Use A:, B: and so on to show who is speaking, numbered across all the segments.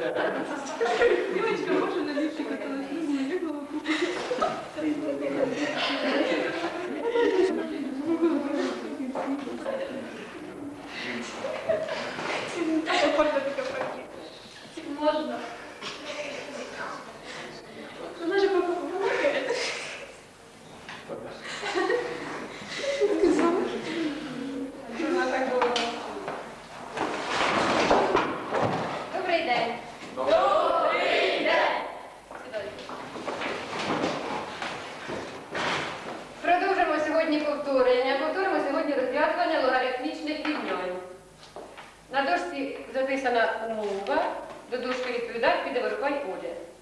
A: Девочка, можно на ліпші католицизм, не
B: любила купить.
C: whiteboarded.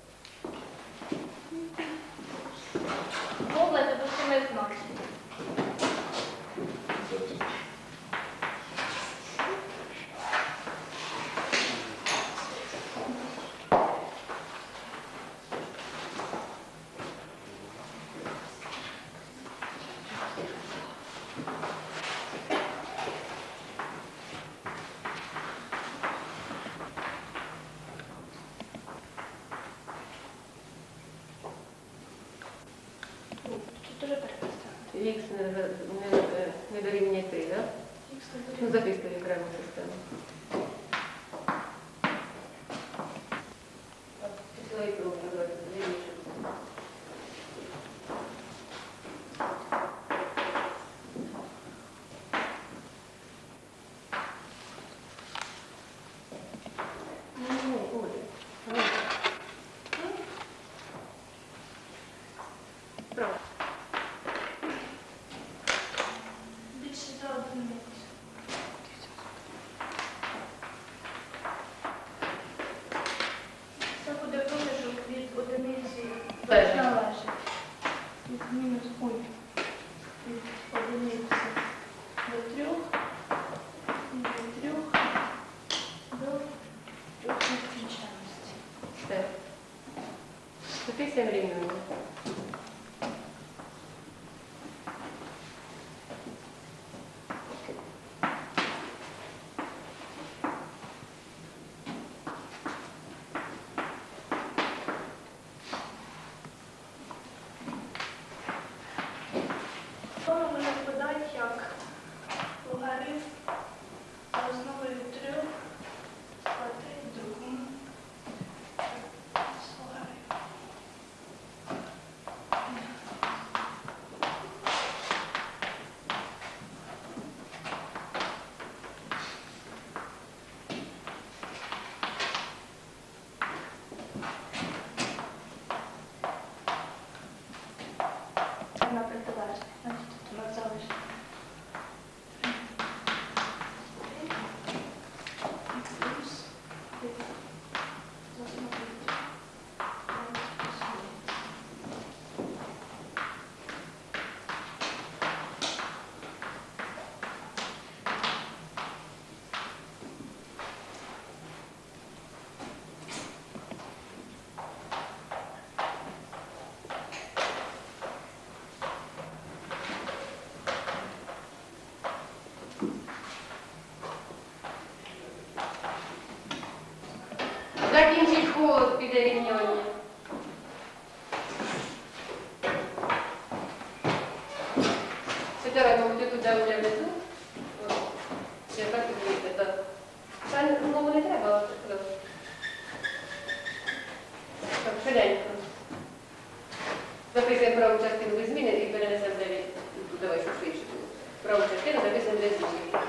C: Силови да региони. Федора, но ти туда влезу? Я так и это. Там много не треба. Так, швиденько. Записує праву частину ви зміни і перенесемо 9. Давай, що швидше. Праву частину записуємо 9 зміни.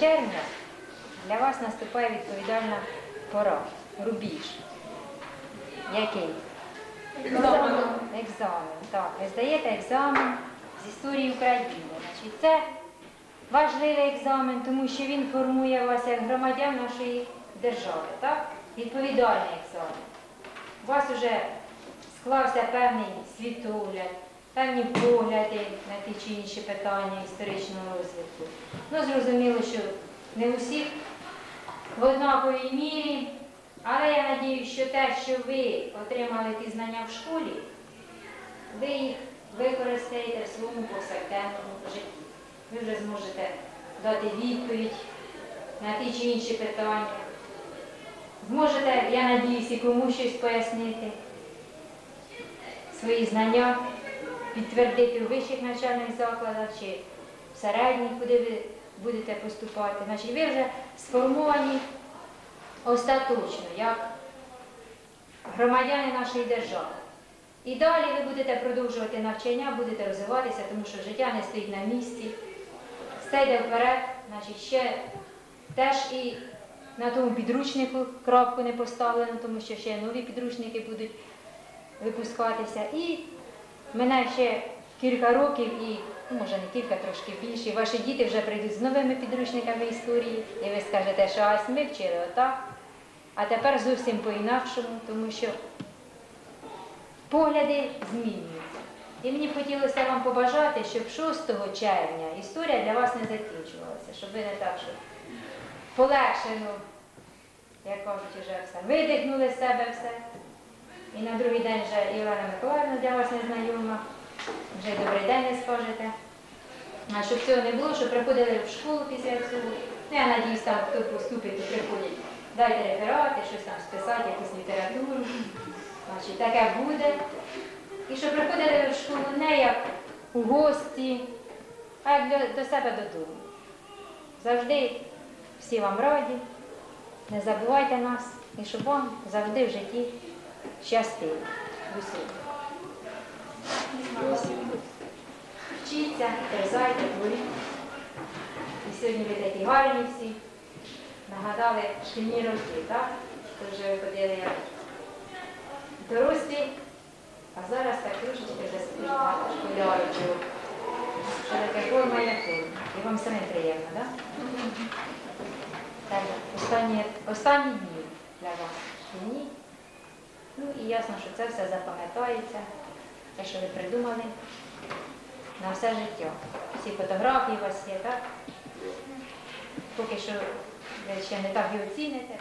D: Червня для вас наступає відповідальна пора. Рубіж. Який? Екзамен. Екзамен. Так, ви здаєте екзамен з історії України. Значить, це важливий екзамен, тому що він формує вас як громадян нашої держави. Так? Відповідальний екзамен. У вас вже склався певний світогляд, певні погляди на ті чи інші питання історичного розвитку. Ну, зрозуміло, що не у всіх в однаковій мірі, але я надіюсь, що те, що ви отримали ті знання в школі, ви їх використаєте в своєму повсякденному житті. Ви вже зможете дати відповідь на ті чи інші питання. Зможете, я надіюсь, комусь щось пояснити, свої знання підтвердити у вищих навчальних закладах чи в середніх, куди ви будете поступати. Значить, ви вже сформовані остаточно, як громадяни нашої держави. І далі ви будете продовжувати навчання, будете розвиватися, тому що життя не стоїть на місці, все йде вперед, значить, ще теж і на тому підручнику крапку не поставлено, тому що ще нові підручники будуть випускатися. І мене ще кілька років і, ну, може не кілька, трошки більше, ваші діти вже прийдуть з новими підручниками історії, і ви скажете, що ось ми вчили отак, а тепер зовсім по-інакшому, тому що погляди змінюються. І мені хотілося вам побажати, щоб 6 червня історія для вас не закінчувалася, щоб ви не так, що полегшено, як кажуть, вже все, видихнули з себе все. І на другий день вже Івана Миколаївна для вас незнайома, вже добрий день не скажете. А щоб цього не було, щоб приходили в школу після цього. Ну, я надіюсь, там хто поступить, то приходять, дайте реферати, щось там списати, якусь літературу. Значить, таке буде. І щоб приходили в школу не як у гості, а як до, до себе додому. Завжди всі вам раді, не забувайте нас, і щоб вам завжди в житті Усім. Вчіться, терзайте, творіть. І сьогодні ви такі гарні всі. Нагадали шкільні роки, так? То вже ви ходили як дорослі, а зараз так трошечки вже співати школярочку. Що таке форма є форма. І вам самим приємно, так? Так, останні, останні дні для вас шкільні. Ну і ясно, що це все запам'ятається, те, що ви придумали на все життя. Всі фотографії у вас є, так? поки що ви ще не так і оціните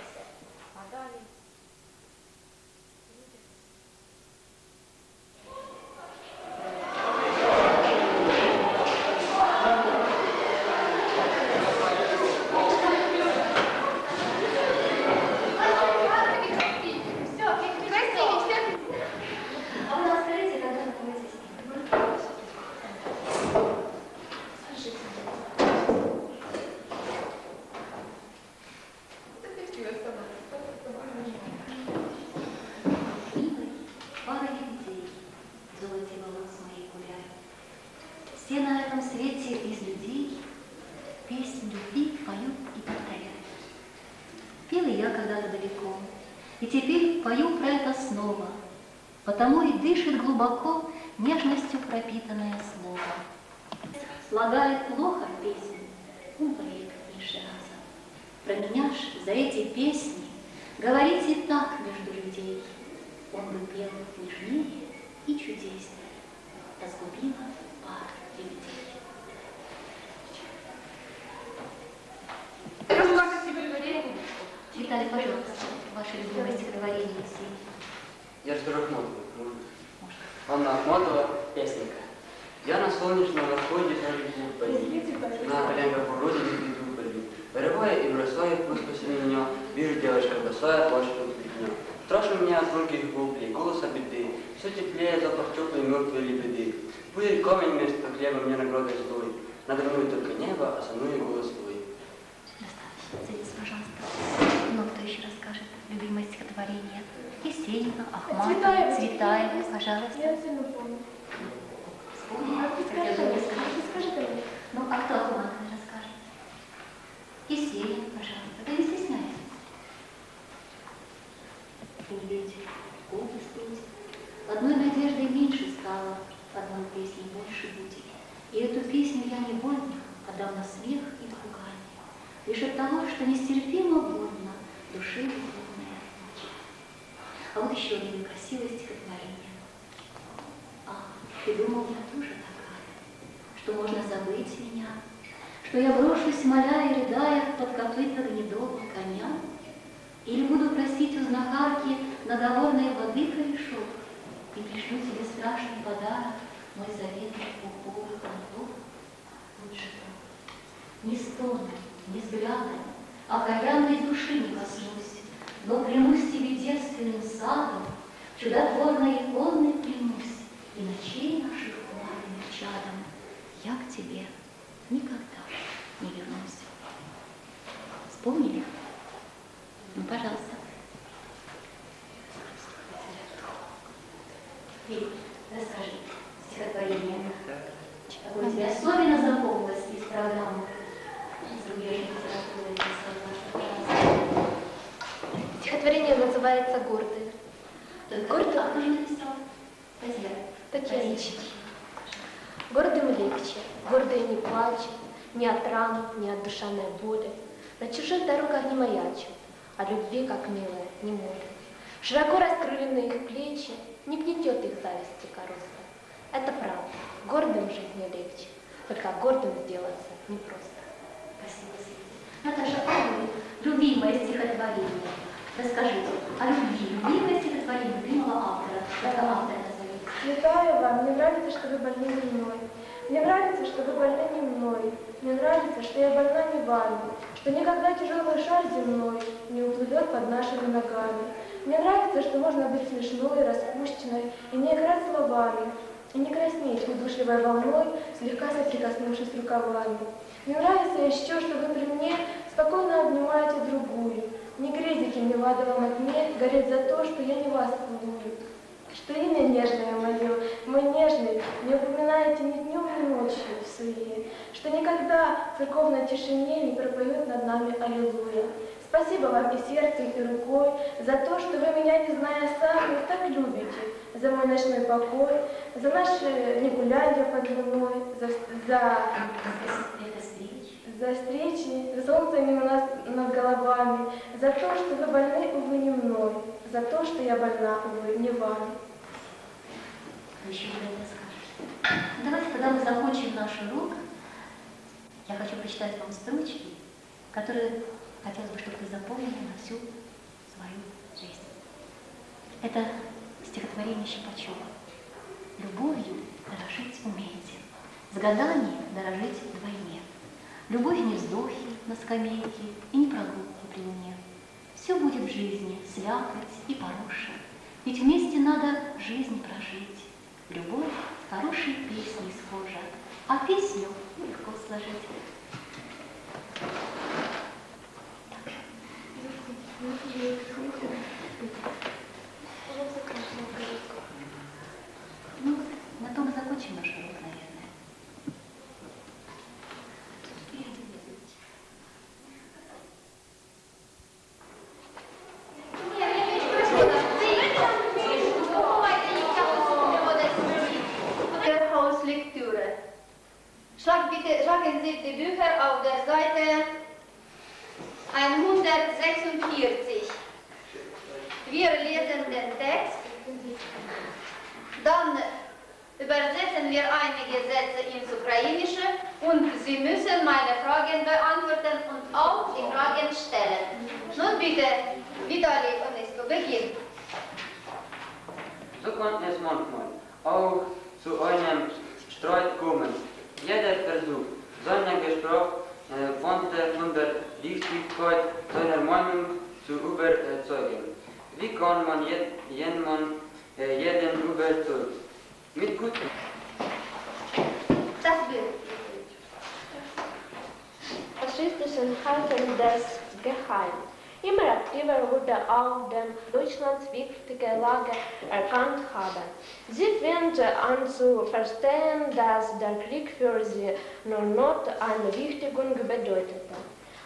E: помогает плохо песни, умри, Миша раза. Променяшь за эти песни, говорите так между людей. Он бы пел нежнее и чудеснее, разгубила пар
C: людей.
E: Виталий, пожалуйста, ваше любимое стихотворение.
F: Я жду
E: Рахматова.
F: Анна Ахматова, песенка. Я на солнечном восходе пролетел по ней. На оленько-породе веду по ней. Вырывая и бросая после меня, вижу девочка босая, плачет от дня. Страшно меня от тонких воплей, голоса беды, все теплее запах теплой мертвой лебеды. Будет камень вместо хлеба мне наградой злой. Надо мной только небо, а со мной голос твой.
E: Достаточно. Садитесь, пожалуйста. Ну, кто еще расскажет любимое стихотворение? Есенина, Ахматова,
A: Цветаева.
E: Пожалуйста.
A: Я все не ты ты.
E: Ну, а кто Ахматова расскажет? Есенин, пожалуйста. Да не стесняйся. Глядите, губы студь. Одной надеждой меньше стало, одной песней больше будет. И эту песню я невольно отдам на смех и поругание. Лишь того, что нестерпимо больно ночь. А вот еще одно красивое стихотворение. А, ты думал, я тоже такая, что можно забыть меня, что я брошусь, моля и рыдая под копыта гнедого коня, или буду просить у знахарки наговорной воды корешок и пришлю тебе страшный подарок, мой заветный упоры контор. Лучше то. Ни стоны, ни взгляда, окаянной души не коснусь, но клянусь тебе девственным садом, чудотворной иконой клянусь, и ночей наших пламенных чадом я к тебе никогда не вернулся. Вспомнили? Ну, пожалуйста.
G: Дорогах не маячат, а любви, как милая, не молят. Широко раскрыленные их плечи, не гнетет их зависти корыстно. Это правда, гордым жить не легче, только гордым сделаться непросто.
E: Спасибо. Наташа, а вы любимое стихотворение? Расскажите о любви. Любимое стихотворение любимого автора. Только автора назовите.
A: Цветаева, мне нравится, что вы больны не мной. Мне нравится, что вы больны не мной. Мне нравится, что я больна не вами, что никогда тяжелый шар земной не уплывет под нашими ногами. Мне нравится, что можно быть смешной, распущенной и не играть словами, и не краснеть удушливой волной, слегка соприкоснувшись рукавами. Мне нравится еще, что вы при мне спокойно обнимаете другую, не грезите мне в адовом окне, гореть за то, что я не вас целую что имя нежное мое, мой нежный, не упоминаете ни днем, ни суе, что никогда в церковной тишине не пропоют над нами Аллилуйя. Спасибо вам и сердцем, и рукой за то, что вы меня, не зная сами, так любите, за мой ночной покой, за наши негулянья под луной, за, за, за встречи, за солнце мимо нас над головами, за то, что вы больны, увы, не мной, за то, что я больна, увы, не вами.
E: Еще. Давайте, когда мы закончим наш урок, я хочу прочитать вам строчки, которую хотелось бы, чтобы вы запомнили на всю свою жизнь. Это стихотворение Щипачева. Любовью дорожить умеете, с годами дорожить вдвойне. Любовь не вздохи на скамейке и не прогулки при луне. Все будет в жизни слякоть и пороша, ведь вместе надо жизнь прожить. Любовь хорошей песней схожа, а песню легко сложить.
H: Schlagen Sie die Bücher auf der Seite 146. Wir lesen den Text, dann übersetzen wir einige Sätze ins Ukrainische und Sie müssen meine Fragen beantworten und auch die Fragen stellen. Nun bitte, Vitali Onesko, beginn.
I: So kann es manchmal auch zu einem Streit kommen. Jeder Versuch, seinen Gespräch äh, wandte von der Richtigkeit seiner Meinung zu überzeugen. Wie kann man je, jemand, äh, jeden überzeugen? Mit gutem
H: Das Bild.
A: faschistischen Halten des Geheim. Immer aktiver wurde auch dem Deutschlands wichtige Lage erkannt haben. Sie fing an zu verstehen, dass der Krieg für sie nur noch eine Wichtigung bedeutete.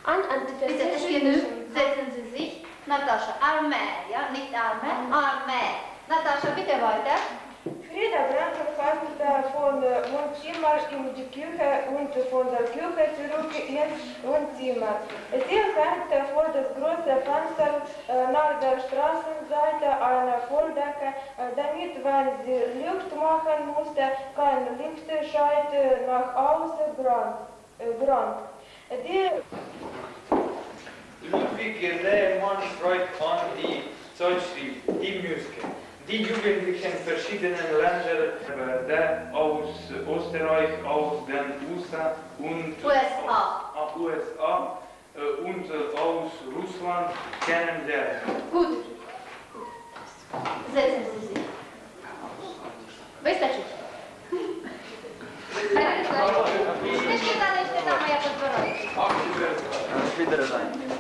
A: An antifaschistischen
H: Setzen Sie sich. Natascha, Armee, ja, nicht Arme, Armee. Natascha, bitte weiter.
A: Frieda Brandt fasste von Wohnzimmer in die Küche und von der Küche zurück ins Wohnzimmer. Sie fängte vor das große Fenster äh, nach der Straßenseite einer Volldecke, äh, damit, wenn sie Licht machen musste, kein Lichtscheid äh, nach außen brand. Äh. Die
J: Ludwig Lehmann schreibt an die Zeitschrift Die Muske. Die Jugendlichen verschiedenen Länder der aus Österreich, aus den USA und
H: USA.
J: aus, USA äh, und äh, aus Russland kennenlernen.
H: Gut. Setzen Sie sich. Wystarczy. Nie śpiewamy, śpiewamy jako dorośli.
I: Auf Wiedersehen.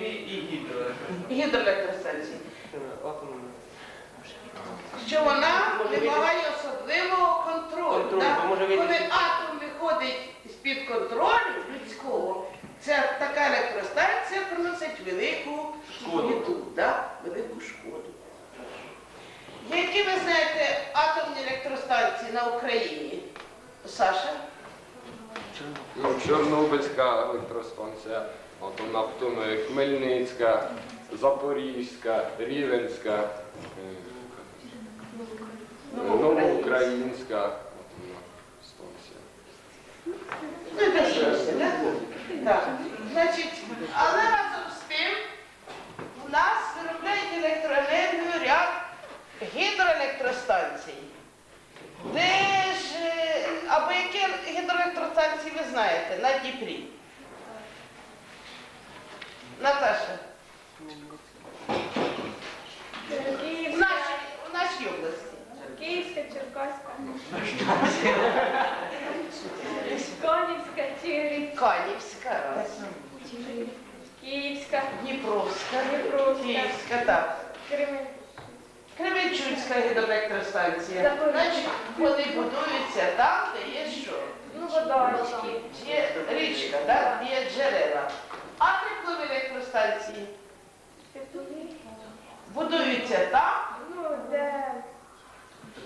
K: Теплові і гідроелектростанції.
I: Гідроелектростанції. Що вона вимагає особливого контролю. Да? Коли атом виходить з-під контролю людського, ця така електростанція приносить велику
K: Шкоду.
I: да? велику шкоду. Які ви знаєте атомні електростанції на Україні? Саша?
L: Чорнобильська електростанція, потім е, Хмельницька, Запорізька, Рівенська, е, Новоукраїнська атомна станція.
I: Ну, і дальше, да? Так. Значить, але разом з тим у нас виробляють електроенергію ряд гідроелектростанцій. Де ж, е, або які гідроелектростанції ви знаєте на Дніпрі? Наташа. В нашій, в нашій області.
A: Київська, Черкаська. Канівська, Чигирин,
I: Канівська, раз.
A: Київська,
I: Дніпровська,
A: Дніпровська.
I: Київська, так.
A: Кремен.
I: Кременчуцька гідроелектростанція.
A: Запорізька.
I: Значить, вони будуються там, де є що?
A: Ну, водачки.
I: Є річка, так? є джерела. А теплові електростанції будуються там,
A: Ну, де,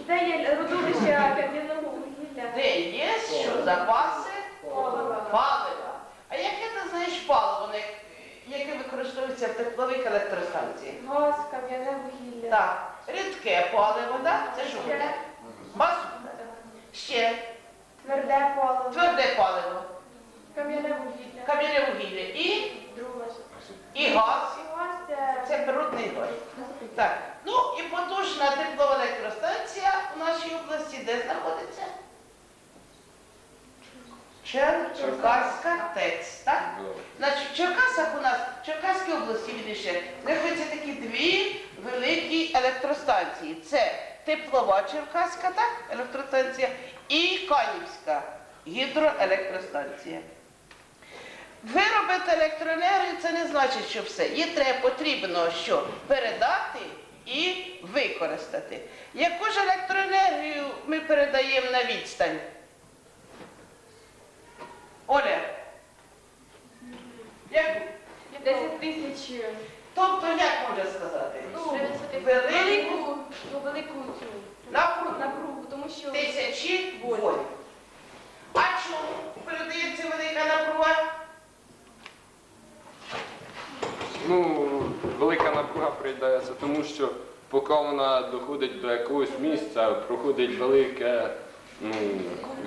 A: де є родовище кам'яного вугілля.
I: де є що запаси
A: Палива.
I: А яке ти знаєш паливо, яке використовується в теплових електростанціях?
A: Газ, кам'яне вугілля.
I: Так, рідке паливо, так? Це що буде? Мазут. Ще
A: Тверде паливо.
I: тверде паливо,
A: Кам'яне вугілля.
I: кам'яне вугілля і, і газ.
A: І газ це
I: Це природний газ. Так. Ну і потужна теплова електростанція у нашій області де знаходиться? Чер- Черкаська ТЕЦ, так? Значить, в Черкасах у нас, в Черкаській області, вірніше, знаходяться такі дві великі електростанції. Це теплова Черкаська, так, електростанція, і Канівська гідроелектростанція. Виробити електроенергію це не значить, що все. Її треба потрібно що передати і використати. Яку ж електроенергію ми передаємо на відстань? Оля. Яку?
A: 10 тисяч.
I: Тобто, як можна сказати?
A: Ну,
I: Велику
A: велику, ну, велику цю
I: напругу.
A: напругу, тому що
I: Тисячі вольт. А чому передається велика напруга?
L: ну, велика напруга проїдається, тому що поки вона доходить до якогось місця, проходить велике ну,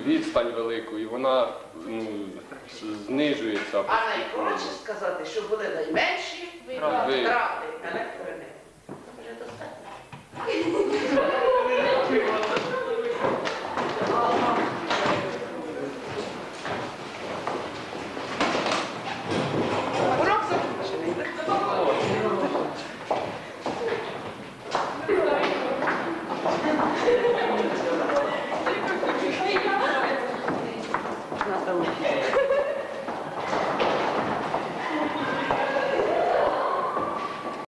L: відстань велику і вона ну, знижується.
I: А найкоротше сказати, що були найменші витрати електроенергії. Вже достатньо.